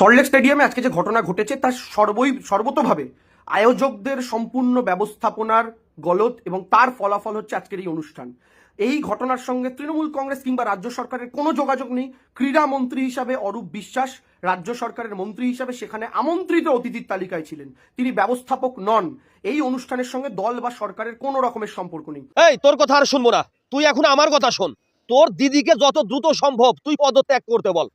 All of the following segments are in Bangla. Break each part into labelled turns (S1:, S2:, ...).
S1: সল্টলেক স্টেডিয়ামে আজকে যে ঘটনা ঘটেছে, তার সর্বই, সর্বতভাবে আয়োজকদের সম্পূর্ণ ব্যবস্থাপনার গলত এবং তার ফলাফল হচ্ছে আজকের এই অনুষ্ঠান। এই ঘটনার সঙ্গে তৃণমূল কংগ্রেস কিংবা রাজ্য সরকারের কোনো যোগাযোগ নেই। ক্রীড়া মন্ত্রী হিসাবে অরূপ বিশ্বাস, রাজ্য সরকারের মন্ত্রী হিসাবে সেখানে আমন্ত্রিত অতিথির তালিকায় ছিলেন। তিনি ব্যবস্থাপক নন। এই অনুষ্ঠানের সঙ্গে দল বা সরকারের কোনো রকমের সম্পর্ক নেই।
S2: এই, তোর কথা আর শুনব না। তুই এখন আমার কথা শোন। তোর দিদিকে যত দ্রুত সম্ভব তুই পদত্যাগ করতে বল।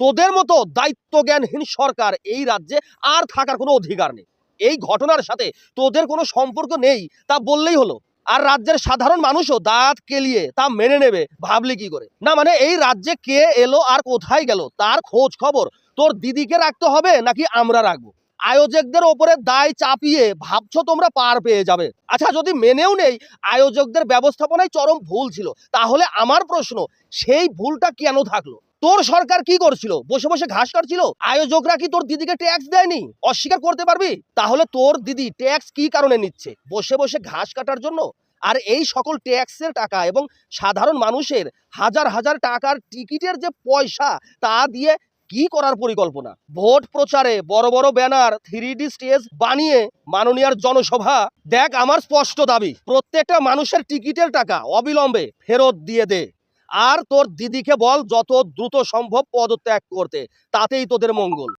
S2: তোদের মতো দায়িত্ব জ্ঞানহীন সরকার এই রাজ্যে আর থাকার কোনো অধিকার নেই। এই ঘটনার সাথে তোদের কোনো সম্পর্ক নেই, তা বললেই হলো। আর রাজ্যের সাধারণ মানুষও দাঁত কেলিয়ে তা মেনে নেবে, ভাবলি কি করে? না মানে এই রাজ্যে কে এলো আর কোথায় গেল, তার খোঁজ খবর তোর দিদিকে রাখতে হবে নাকি আমরা রাখব? আয়োজকদের ওপরে দায় চাপিয়ে ভাবছ তোমরা পার পেয়ে যাবে। আচ্ছা যদি মেনেও নেই, আয়োজকদের ব্যবস্থাপনায় চরম ভুল ছিল, তাহলে আমার প্রশ্ন, সেই ভুলটা কেন থাকল? তোর সরকার কি করছিল? বসে বসে ঘাস কাটছিল? আয়োজকরা কি তোর দিদিকে ট্যাক্স দেয়নি? অস্বীকার করতে পারবি? তাহলে তোর দিদি ট্যাক্স কি কারণে নিচ্ছে? বসে বসে ঘাস কাটার জন্য? আর এই সকল ট্যাক্সের টাকা এবং সাধারণ মানুষের হাজার হাজার টাকার টিকিটের যে পয়সা, তা দিয়ে কি করার পরিকল্পনা? ভোট প্রচারে বড় বড় ব্যানার থ্রি ডি স্টেজ বানিয়ে মাননীয়ার জনসভা, দেখ আমার স্পষ্ট দাবি। প্রত্যেকটা মানুষের টিকিটের টাকা অবিলম্বে ফেরত দিয়ে দে। আর তোর দিদিকে বল যত দ্রুত সম্ভব পদত্যাগ করতে তাতেই তোদের মঙ্গল।